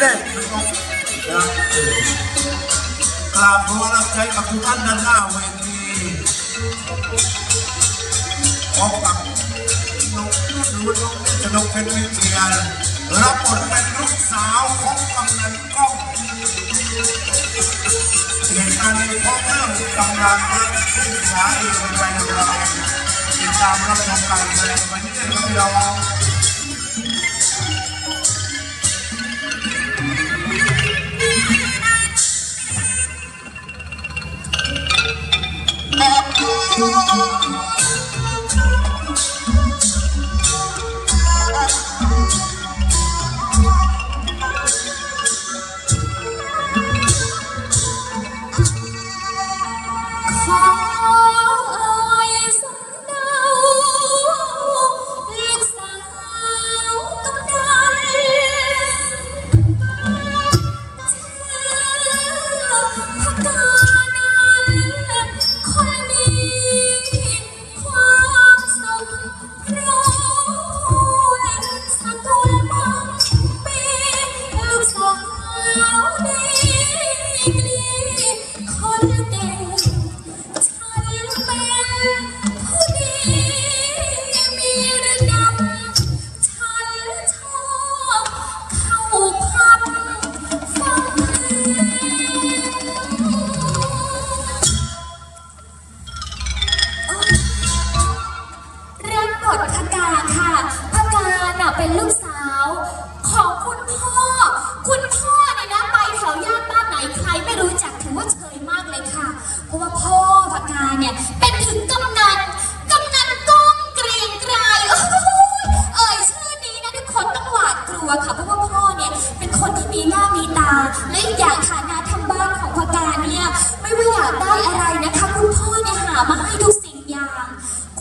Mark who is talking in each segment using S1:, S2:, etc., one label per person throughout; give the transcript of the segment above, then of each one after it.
S1: แรกนะครับนะกราบขอรับใจกับทุกท่านด้านหน้าเวทีพร้อมกับนกหรือน้องจะนกเป็นวิเชียนรับบทเป็นลูกสาวของกำนันก้องเหตุการณ์ในพ่อเริ่มกำลังเรักษาเองเป็นไปในเราติดตามรับชมการแสดงวันนี้ครับพี่น้อ
S2: กาค่ะพกาน่ะเป็นลูกสาว ของคุณพ่อ คุณพ่อเนี่ยนะไปแถวย่านบ้านไหนใครไม่รู้จักถือว่าเฉยมากเลยค่ะ เพราะว่าพ่อพกาเนี่ยเป็นถึงกำนันกำนันก้องเกรียงไกรโอ้โหเอ่ยชื่อนี้นะทุกคนต้องหวาดกลัวค่ะเพราะว่าพ่อเนี่ยเป็นคนที่มีหน้ามีตา และอีกอย่างฐานะทางบ้านของพกาเนี่ยไม่ว่าอยากได้อะไรนะคะ คุณพ่อเนี่ยหามาให้ทุกสิ่งอย่าง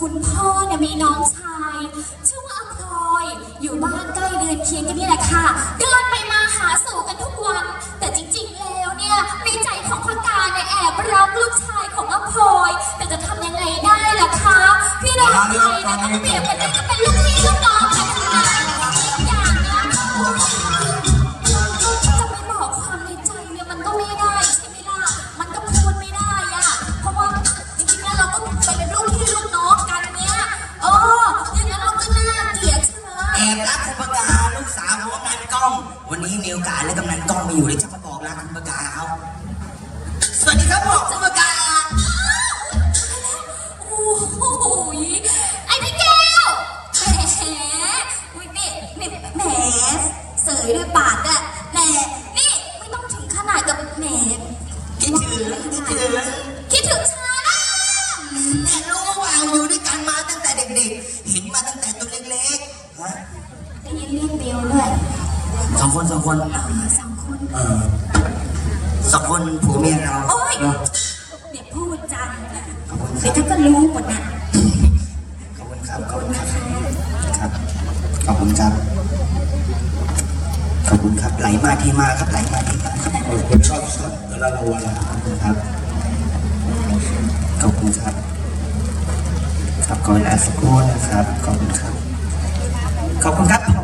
S2: คุณพ่อเนี่ยมีน้องชาย ชื่อว่าอภรอยอยู่บ้านใกล้เรือนเคียงกันนี่แหละค่ะ เดินไปมาหาสู่กันทุกวัน แต่จริงๆแล้วเนี่ยในใจของพกาเนี่ยแอบรักลูกชายของอภรอยแต่จะทำยังไงได้ล่ะคะพี่น้องไทยเนี่ยต้องเปรียบกันได้ก็เป็น วั
S3: สดีครับบอกคุณประกา
S2: โอ้โหไอ้พี่แก้วแหมอุ๊ยนี่นี่แหมเสยด้วยปากอะแหมนี่ไม่ต้องถึงขนาดกับแหม
S3: คิดถึงคิดถึง
S2: คิดถึงฉันอะ
S3: เนี่ยรู้ว่าอยู่ด้วยกันมาตั้งแต่เด็กๆเห็นมาตั้งแต่ตัวเล็กๆฮะ
S2: ได้ยินเรียกเบลด้วย
S3: สองคนสองคน
S2: เอามาสองคน
S1: เออ
S3: สองคนผัวเมียเรา
S2: โอ๊ย
S1: เนอะ
S2: เดี๋ยวพูดจังเดี๋ยวท่านก็รู้หมดนะ
S3: ขอบคุณครับ ขอบคุณครับครับ ขอบคุณครับ ขอบคุณครับ ไหลมาที่มาครับ ไหลมาที่มาครับ
S1: ขอบคุณครับแล้วเราวันละ
S3: ครับ ขอบคุณครับ ครับขอเวลาสักครู่นะครับ ขอบคุณครับ ขอบคุณครับ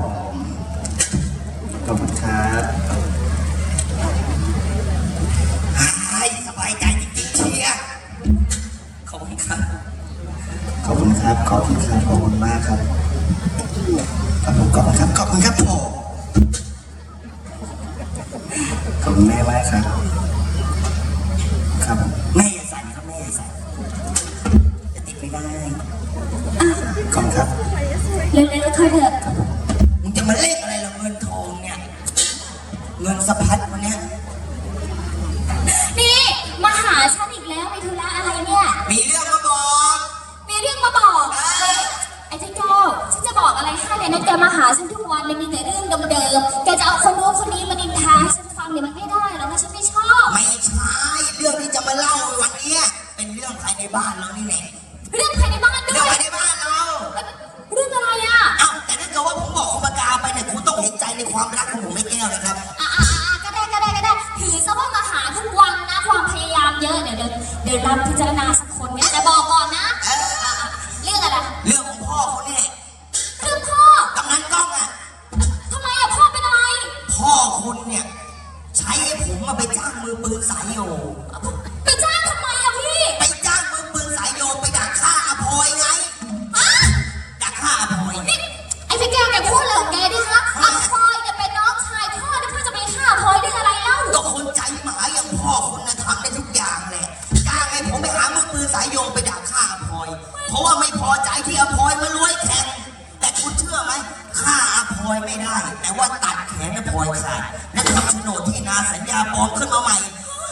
S3: คุณแม่มากครับ ครับแม่อย่าสั่นครับแม่อย่าสั่นจะติดไม่ได้ขอบคุณครับ
S2: เร็วๆเธอเถอะ
S3: มึงจะมาเลขอะไรหรอเงินทองเนี่ยเงินสะพัดวันเนี้ย
S2: นี่มาหาฉันอีกแล้วมีธุระอะไรเนี่ย
S3: มีเรื่องมาบอก
S2: มีเรื่องมาบอก
S3: เอ้ย
S2: ไอ้เจ้าแก้วฉันจะบอกอะไรให้เลยนะแกมาหาฉันทุกวันเลยมีแต่เรื่องเดิม
S3: บ้านเรานี่แหละ
S2: เรื่องภายในบ้านด้
S3: เรื่อง
S2: วย
S3: ภายในบ้านเรา
S2: เรื่องอะไรอะ
S3: อ้าวแต่ถ้าเกิดว่าผมบอกคุณปากกาไปเนี่ยคุณต้องเห็นใจในความรักของผมไม่แก้วนะครับ
S2: อะอะอะก็ได้ก็ได้ก็ได้ ถือซะว่ามาหาทุกวันนะความพยายามเยอะเดี๋ยวเดี๋ยวเดี๋ยวรับพิจารณาสักคนเนี่ยแต่บอก
S3: แต่ว่าตัดแขนนะพลอยขาดและทำโฉนดที่นาสัญญาปลอมขึ้นมาใหม่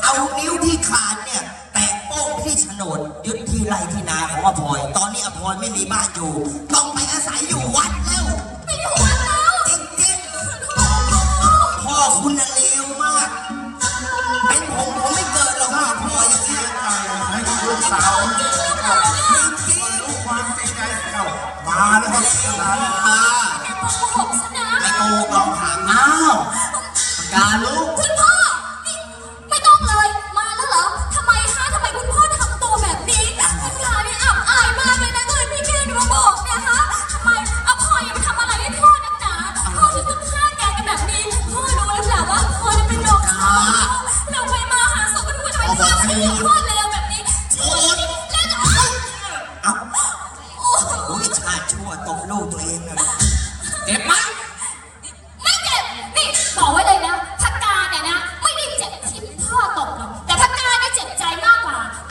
S3: เอานิ้วที่ขาดเนี่ย แตะโป้งที่โฉนดยึดที่ไร่ที่นาของอภอยตอนนี้อภอยไม่มีบ้านอยู่ ต้องไปอาศัยอยู่วัดแล้ว
S2: ไปอยู่วัดแล้ว
S3: จริงๆพ่อคุณน่ะเลวมาก เป็นผมผมไม่เกิดหรอกพ่อพ่ออย่างเงี้ย
S1: ให้ลูกสาวรู้ความจริงใจเจ้ามาแล้วครับหลาน
S3: อ่า
S2: โกหก ซะนะ
S3: ไม่โกหกลองถามอ้าวการลูก
S2: คุณพ่อ นี่ไม่ต้องเลย มาแล้วเหรอทำไมคะทำไมคุณพ่อทำตัวแบบนี้คุณยายนี่อับอายมากเลยนะก็เลยพี่แกหนูมาบอกเนี่ยฮะทำไมเอาพ่ออย่าไปทำอะไรให้พ่อนักหนาพ่อถึงต้องฆ่าแกกันแบบนี้ พ่อรู้หรือเปล่าว่าพ่อจะเป็นน้องชายเราไปมาหาศพกันทุกวันทำไมพ่อถึงพ่อเลว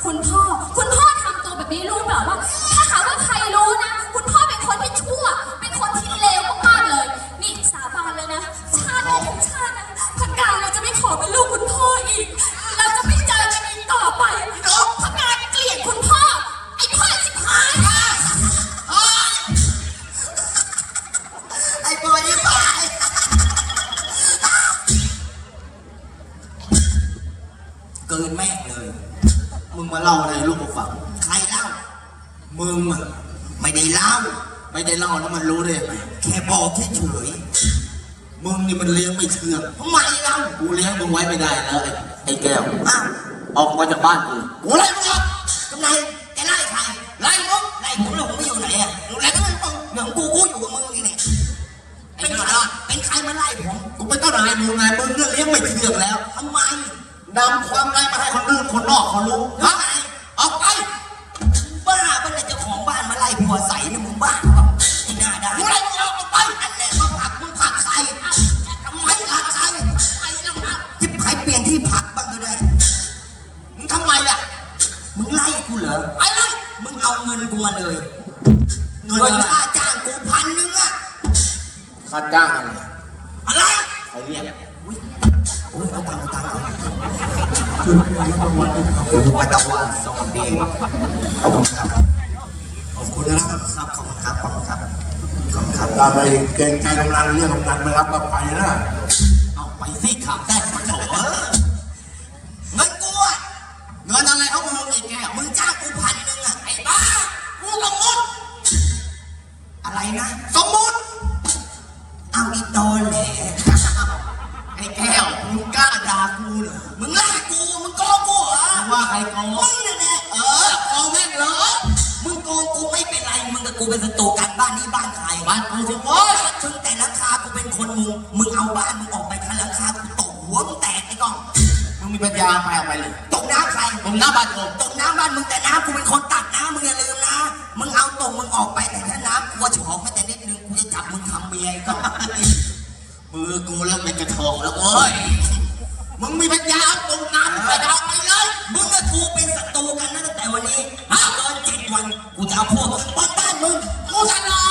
S2: คุณพ่อ ไม่ได้
S3: เล่า
S4: แล้วมันรู้ได้ยังไง
S3: แค่บอกเฉย
S4: มึงนี่มันเลี้ยงไม่เชื่อง
S3: ๆทำไมเล่า
S4: กูเลี้ยงมึงไว้ไม่ได้แล้วไอ้ไอ้แก้ว
S3: อ้าว
S4: ออกมาจากบ้านกู
S3: กูไล่มึงออกกำไนแกไล่ใครไล่มึงไล่ผมแล้วผมไม่อยู่ไหนอะอยู่ไหนก็ไม่มึงเรื่องกูกูอยู่กับมึงนี่แหละเป็นใครเป็นใครมาไล่ผม
S4: กูเป็นเจ้านายมึงไงมึงเนี่ยเลี้ยงไม่เชื่องแล้ว
S3: ทำไม
S4: นำความไร้มาให้คนอื่นคนนอกเขารู้
S3: ทำไมออกไปบ้าเป็นเจ้าของบ้านมาไล่ผัวใส่เนี่ งเอาเงินกูมาเลยเงินค่าจ้างกูพันหนึงอะ
S4: ค่าจ้างอะไร
S3: อะไร
S4: เขาเรียก
S3: อุ้ยโอ้ยเอาตังค์เอาตังค์เอาคือวัตวันสวัสดีขอบคุณครับ
S1: ขอบคุณนะครับ
S3: ครับขอบคุณครับขอบคุณครับขอบคุณครับ
S1: ตามไปเกรงใจกำนันเรียกกำนันมารับมาไปนะ
S3: เอาไปสิถามได้ กับกูเป็นศัตรูกันบ้านนี้บ้านใคร
S4: บ้านกูสิ
S3: โอ้
S4: โว้
S3: ย
S4: ย
S3: ถึงแต่ราคากูเป็นคนมุงมึงเอาบ้านมึงออกไปทันราคากูตกหัวมึงแตกไอ้กล้อง
S4: มึงมีปัญญาไปเอาไปเลย
S3: ตกน้ำใคร
S4: มึงหน้าบ้านกู
S3: ตกน้ำบ้านมึงแต่น้ำกูเป็นคนตักน้ำมึงอย่าลืมนะมึงเอาตรงมึงออกไปแต่ถ้าน้ำกูจะหอมแม้แต่นิดนึงกูจะจับมึงทำเมียไอ้กล้อง
S4: มือกูเริ่มเป็นกระทองแล้วเว้ยมึงมีปัญญาเอาตรงน้ำไปเอาไปเลย
S3: มึงกับกูเป็นศัตรูกันนะตั้งแต่วันนี้ถ้าเกินเจ็ดวันกูจะเอาพวกมึงปล้นบ้าน มึง
S4: กูจะรอ